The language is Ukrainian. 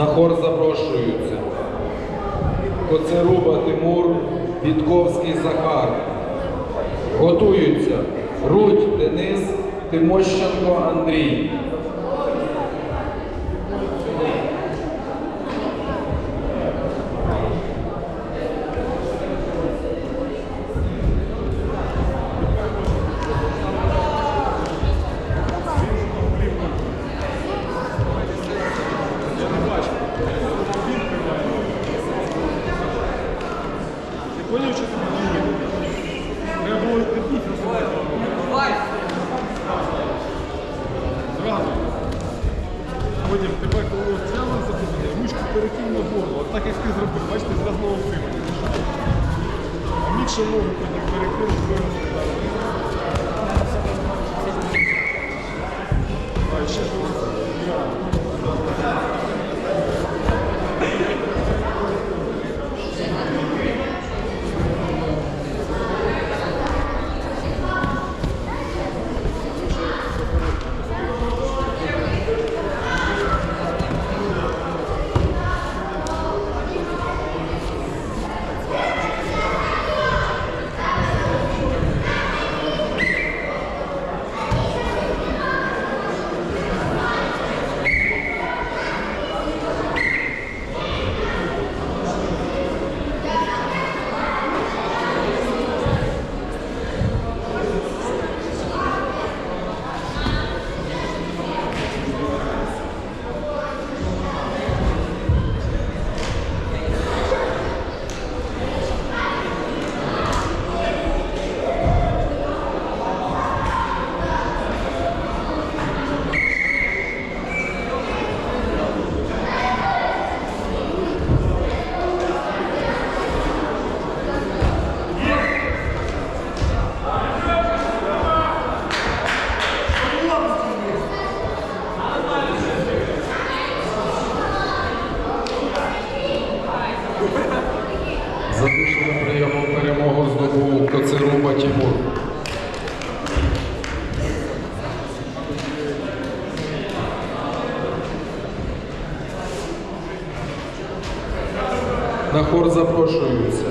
На хор запрошуються. Коцеруба Тимур, Вітковський Захар. Готуються. Рудь Денис, Тимощенко Андрій. Зразу. Потім тебе коли перекинь на горло. Так як ти зробив, бачите, зразу нового отримати. А мікше ногу потім прийомом перемогу здобув Коцеруба Тимур. На хор запрошуються.